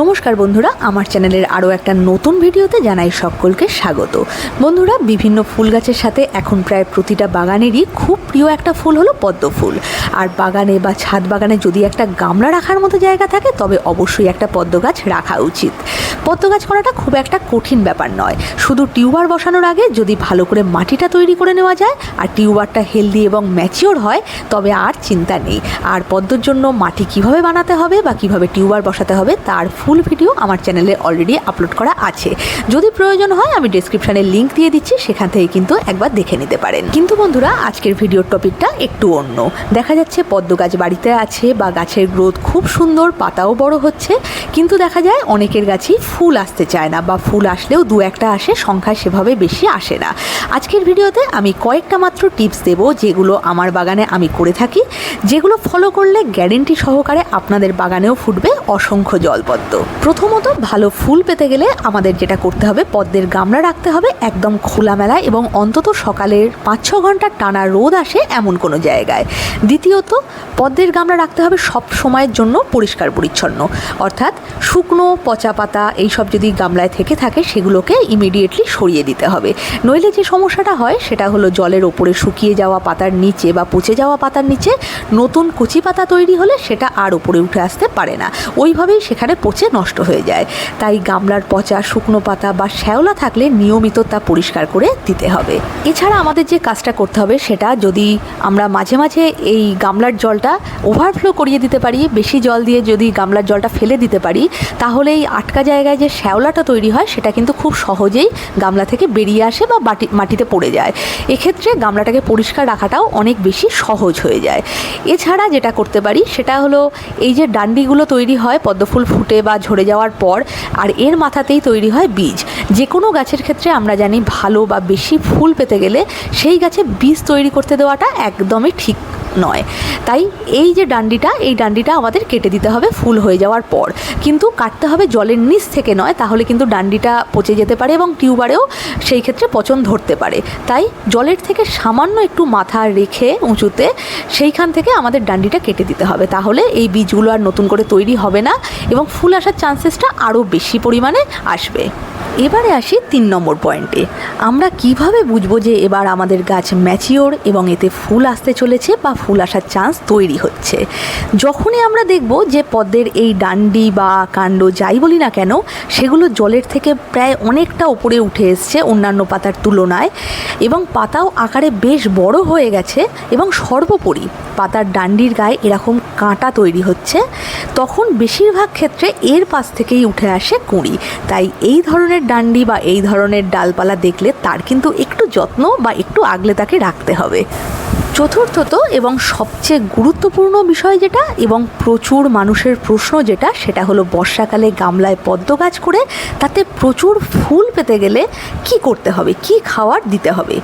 নমস্কার বন্ধুরা, আমার চ্যানেলের আরও একটা নতুন ভিডিওতে জানাই সকলকে স্বাগত। বন্ধুরা, বিভিন্ন ফুল গাছের সাথে এখন প্রায় প্রতিটা বাগানেরই খুব প্রিয় একটা ফুল হলো পদ্ম ফুল। আর বাগানে বা ছাদ বাগানে যদি একটা গামলা রাখার মতো জায়গা থাকে, তবে অবশ্যই একটা পদ্ম গাছ রাখা উচিত। পদ্ম গাছ করাটা খুব একটা কঠিন ব্যাপার নয়। শুধু টিউবার বসানোর আগে যদি ভালো করে মাটিটা তৈরি করে নেওয়া যায়, আর টিউবারটা হেলদি এবং ম্যাচিওর হয়, তবে আর চিন্তা নেই। আর পদ্মর জন্য মাটি কীভাবে বানাতে হবে বা কীভাবে টিউবার বসাতে হবে, তার ফুল ভিডিও আমার চ্যানেলে অলরেডি আপলোড করা আছে। যদি প্রয়োজন হয়, আমি ডিসক্রিপশানে লিঙ্ক দিয়ে দিচ্ছি, সেখান থেকে কিন্তু একবার দেখে নিতে পারেন। কিন্তু বন্ধুরা, আজকের ভিডিওর টপিকটা একটু অন্য। দেখা যাচ্ছে পদ্ম গাছ বাড়িতে আছে, বা গাছের গ্রোথ খুব সুন্দর, পাতাও বড় হচ্ছে। কিন্তু দেখা যায়, অনেকের গাছই ফুল আসতে চায় না, বা ফুল আসলেও দু একটা আসে সংখ্যায় সেভাবে বেশি আসে না। আজকের ভিডিওতে আমি কয়েকটা মাত্র টিপস দেব, যেগুলো আমার বাগানে আমি করে থাকি। যেগুলো ফলো করলে গ্যারেন্টি সহকারে আপনাদের বাগানেও ফুটবে অসংখ্য জলপদ্ম। প্রথমত ভালো ফুল পেতে গেলে আমাদের যেটা করতে হবে, পদ্মের গামলা রাখতে হবে একদম খোলামেলা এবং অন্তত সকালের পাঁচ ছ ঘণ্টা টানা রোদ আসে এমন কোনো জায়গায়। দ্বিতীয়ত, পদ্মের গামলা রাখতে হবে সব সময়ের জন্য পরিষ্কার পরিচ্ছন্ন। অর্থাৎ শুকনো পচা পাতা এইসব যদি গামলায় থেকে থাকে সেগুলোকে ইমিডিয়েটলি সরিয়ে দিতে হবে। নইলে যে সমস্যাটা হয় সেটা হলো জলের ওপরে শুকিয়ে যাওয়া পাতার নিচে বা পচে যাওয়া পাতার নিচে নতুন কচি পাতা তৈরি হলে সেটা আর ওপরে উঠে আসতে পারে না। ওইভাবেই সেখানে পচে নষ্ট হয়ে যায়। তাই গামলার পচা শুকনো পাতা বা শ্যাওলা থাকলে নিয়মিত তা পরিষ্কার করে দিতে হবে। এছাড়া আমাদের যে কাজটা করতে হবে সেটা যদি আমরা মাঝে মাঝে এই গামলার জলটা ওভারফ্লো করিয়ে দিতে পারি, বেশি জল দিয়ে যদি গামলার জলটা ফেলে দিতে পারি, তাহলে এই আটকা জায়গায় যে শ্যাওলাটা তৈরি হয় সেটা কিন্তু খুব সহজেই গামলা থেকে বেরিয়ে আসে বা বাটি, মাটিতে পড়ে যায়। এক্ষেত্রে গামলাটাকে পরিষ্কার রাখাটাও অনেক বেশি সহজ হয়ে যায়। এছাড়া যেটা করতে পারি সেটা হলো এই যে ডান্ডিগুলো তৈরি হয়, পদ্মফুল ফুটে বা ঝরে যাওয়ার পর আর এর মাথাতেই তৈরি হয় বীজ। যে কোনো গাছের ক্ষেত্রে আমরা জানি ভালো বা বেশি ফুল পেতে গেলে সেই গাছে বীজ তৈরি করতে দেওয়াটা একদমই ঠিক নয়। তাই এই যে ডান্ডিটা, এই ডান্ডিটা আমাদের কেটে দিতে হবে ফুল হয়ে যাওয়ার পর। কিন্তু কাটতে হবে জলের নিচ থেকে নয়, তাহলে কিন্তু ডান্ডিটা পচে যেতে পারে এবং টিউবারেও সেই ক্ষেত্রে পচন ধরতে পারে। তাই জলের থেকে সামান্য একটু মাথা রেখে উঁচুতে সেইখান থেকে আমাদের ডান্ডিটা কেটে দিতে হবে। তাহলে এই বীজগুলো আর নতুন করে তৈরি হবে না এবং ফুল আসার চান্সেসটা আরও বেশি পরিমাণে আসবে। এবারে আসি তিন নম্বর পয়েন্টে। আমরা কীভাবে বুঝব যে এবার আমাদের গাছ ম্যাচিওর এবং এতে ফুল আসতে চলেছে বা ফুল আসার চান্স তৈরি হচ্ছে? যখনই আমরা দেখব যে পদ্মের এই ডান্ডি বা কাণ্ড যাই বলি না কেন, সেগুলো জলের থেকে প্রায় অনেকটা উপরে উঠে এসছে অন্যান্য পাতার তুলনায় এবং পাতাও আকারে বেশ বড় হয়ে গেছে এবং সর্বোপরি পাতার ডান্ডির গায়ে এরকম কাঁটা তৈরি হচ্ছে, তখন বেশিরভাগ ক্ষেত্রে এর পাশ থেকেই উঠে আসে কুঁড়ি। তাই এই ধরনের ডান্ডি বা এই ধরনের ডালপালা দেখলে তার কিন্তু একটু যত্ন বা একটু আগলে তাকে রাখতে হবে। চতুর্থত এবং সবচেয়ে গুরুত্বপূর্ণ বিষয় যেটা এবং প্রচুর মানুষের প্রশ্ন যেটা, সেটা হলো বর্ষাকালে গামলায় পদ্ম গাছ করে তাতে প্রচুর ফুল পেতে গেলে কি করতে হবে? কি খাওয়ার দিতে হবে?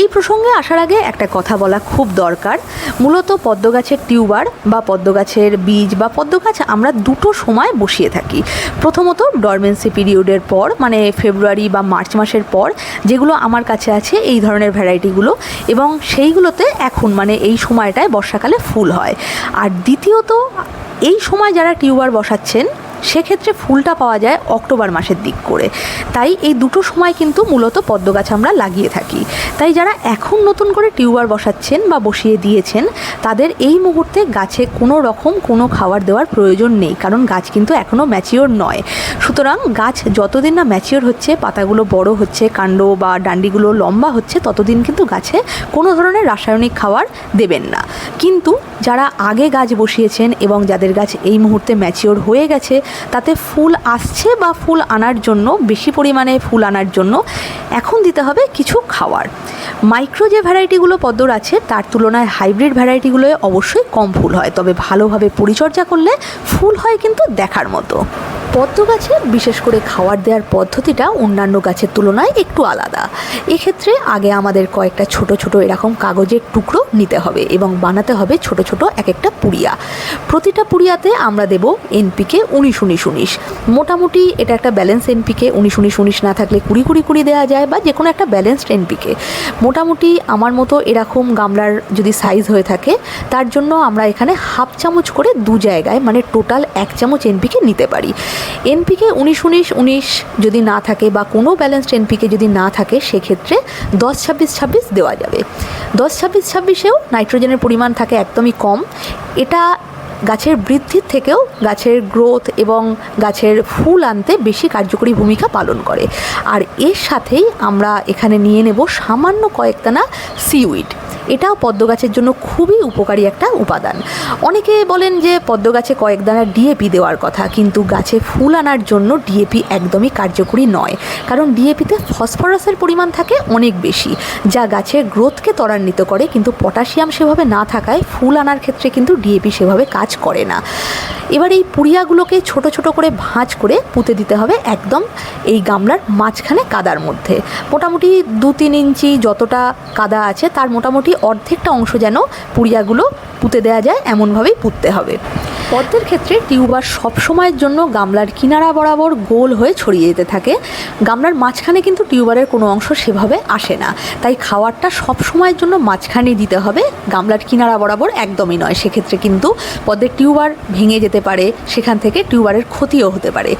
এই প্রসঙ্গে আসার আগে একটা কথা বলা খুব দরকার। মূলত পদ্ম গাছের টিউবার বা পদ্ম গাছের বীজ বা পদ্ম গাছ আমরা দুটো সময় বসিয়ে থাকি। প্রথমত ডরমেন্সি পিরিয়ডের পর মানে ফেব্রুয়ারি বা মার্চ মাসের পর, যেগুলো আমার কাছে আছে এই ধরনের ভ্যারাইটিগুলো এবং সেইগুলোতে এখন মানে এই সময়টায় বর্ষাকালে ফুল হয়। আর দ্বিতীয়ত এই সময় যারা টিউবার বসাচ্ছেন সেক্ষেত্রে ফুলটা পাওয়া যায় অক্টোবর মাসের দিক করে। তাই এই দুটো সময় কিন্তু মূলত পদ্ম গাছ আমরা লাগিয়ে থাকি। তাই যারা এখন নতুন করে টিউবার বসাচ্ছেন বা বসিয়ে দিয়েছেন, তাদের এই মুহূর্তে গাছে কোনো রকম কোনো খাবার দেওয়ার প্রয়োজন নেই, কারণ গাছ কিন্তু এখনও ম্যাচিওর নয়। সুতরাং গাছ যতদিন না ম্যাচিওর হচ্ছে, পাতাগুলো বড় হচ্ছে, কাণ্ড বা ডান্ডিগুলো লম্বা হচ্ছে, ততদিন কিন্তু গাছে কোনো ধরনের রাসায়নিক খাবার দেবেন না। কিন্তু যারা আগে গাছ বসিয়েছেন এবং যাদের গাছ এই মুহূর্তে ম্যাচিওর হয়ে গেছে তাতে ফুল আসছে বা ফুল আনার জন্য, বেশি পরিমাণে ফুল আনার জন্য এখন দিতে হবে কিছু খাওয়ার। মাইক্রো যে ভ্যারাইটিগুলো পদ্মর আছে, তার তুলনায় হাইব্রিড ভ্যারাইটিগুলোয় অবশ্যই কম ফুল হয়। তবে ভালোভাবে পরিচর্যা করলে ফুল হয় কিন্তু দেখার মতো। পদ্ম গাছে, বিশেষ করে খাবার দেওয়ার পদ্ধতিটা অন্যান্য গাছের তুলনায় একটু আলাদা। এক্ষেত্রে আগে আমাদের কয়েকটা ছোট ছোট এরকম কাগজের টুকরো নিতে হবে এবং বানাতে হবে ছোট ছোট এক একটা পুড়িয়া। প্রতিটা পুড়িয়াতে আমরা দেব এনপিকে উনিশ উনিশ উনিশ। মোটামুটি এটা একটা ব্যালেন্স এনপিকে উনিশ উনিশ উনিশ না থাকলে কুড়ি কুড়ি কুড়ি দেওয়া যায় বা যে কোনো একটা ব্যালেন্সড এনপিকে মোটামুটি আমার মতো এরকম গামলার যদি সাইজ হয়ে থাকে, তার জন্য আমরা এখানে হাফ চামচ করে দু জায়গায় মানে টোটাল এক চামচ এনপিকে নিতে পারি। এনপিকে উনিশ উনিশ উনিশ যদি না থাকে বা কোনো ব্যালেন্সড এনপিকে যদি না থাকে, সেক্ষেত্রে দশ ছাব্বিশ ছাব্বিশ দেওয়া যাবে। দশ ছাব্বিশ ছাব্বিশেও নাইট্রোজেনের পরিমাণ থাকে একদমই কম। এটা গাছের বৃদ্ধির থেকেও গাছের গ্রোথ এবং গাছের ফুল আনতে বেশি কার্যকরী ভূমিকা পালন করে। আর এর সাথেই আমরা এখানে নিয়ে নেব সামান্য কয়েকদানা সিউইড এটাও পদ্ম গাছের জন্য খুবই উপকারী একটা উপাদান। অনেকে বলেন যে পদ্ম গাছে কয়েক দানা ডিএপি দেওয়ার কথা, কিন্তু গাছে ফুল আনার জন্য ডিএপি একদমই কার্যকরী নয়। কারণ ডিএপিতে ফসফরাসের পরিমাণ থাকে অনেক বেশি, যা গাছের গ্রোথকে ত্বরান্বিত করে, কিন্তু পটাশিয়াম সেভাবে না থাকায় ফুল আনার ক্ষেত্রে কিন্তু ডিএপি সেভাবে কাজ করে না। এবার এই পুড়িয়াগুলোকে ছোট ছোট করে ভাঁজ করে পুঁতে দিতে হবে একদম এই গামলার মাঝখানে কাদার মধ্যে। মোটামুটি দু তিন ইঞ্চি যতটা কাদা আছে, তার মোটামুটি অর্ধেকটা অংশ যেন পুড়িয়াগুলো পুঁতে দেওয়া যায়, এমনভাবেই পুঁততে হবে। পদ্মের ক্ষেত্রে টিউবার সবসময়ের জন্য গামলার কিনারা বরাবর গোল হয়ে ছড়িয়ে যেতে থাকে। গামলার মাঝখানে কিন্তু টিউবারের কোনো অংশ সেভাবে আসে না। তাই খাওয়ারটা সব সময়ের জন্য মাঝখানে দিতে হবে। গামলার কিনারা বরাবর একদমই নয়। সেক্ষেত্রে কিন্তু পদ্মের টিউবার ভেঙে যেতে পারে। সেখান থেকে টিউবারের ক্ষতিও হতে পারে।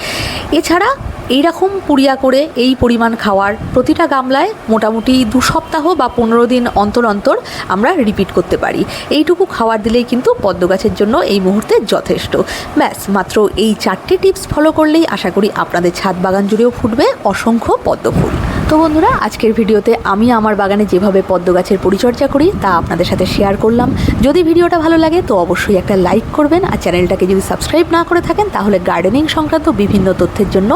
এছাড়া এইরকম পুড়িয়া করে এই পরিমাণ খাওয়ার প্রতিটা গামলায় মোটামুটি দু সপ্তাহ বা পনেরো দিন অন্তর অন্তর আমরা রিপিট করতে পারি। এইটুকু খাওয়ার দিলেই কিন্তু পদ্ম গাছের জন্য এই মুহূর্তে যথেষ্ট। ব্যাস, মাত্র এই চারটি টিপস ফলো করলেই আশা করি আপনাদের ছাদ বাগান জুড়েও ফুটবে অসংখ্য পদ্ম ফুল। তো বন্ধুরা, আজকের ভিডিওতে আমি আমার বাগানে যেভাবে পদ্ম গাছের পরিচর্যা করি, তা আপনাদের সাথে শেয়ার করলাম। যদি ভিডিওটা ভালো লাগে, তো অবশ্যই একটা লাইক করবেন আর চ্যানেলটাকে যদি সাবস্ক্রাইব না করে থাকেন, তাহলে গার্ডেনিং সংক্রান্ত বিভিন্ন তথ্যের জন্য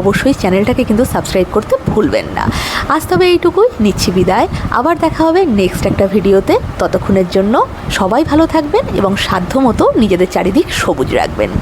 অবশ্যই চ্যানেলটাকে কিন্তু সাবস্ক্রাইব করতে ভুলবেন না। আজ তবে এইটুকুই, নিচ্ছি বিদায়। আবার দেখা হবে নেক্সট একটা ভিডিওতে। ততক্ষণের জন্য সবাই ভালো থাকবেন এবং সাধ্যমতো নিজেদের চারিদিক সবুজ রাখবেন।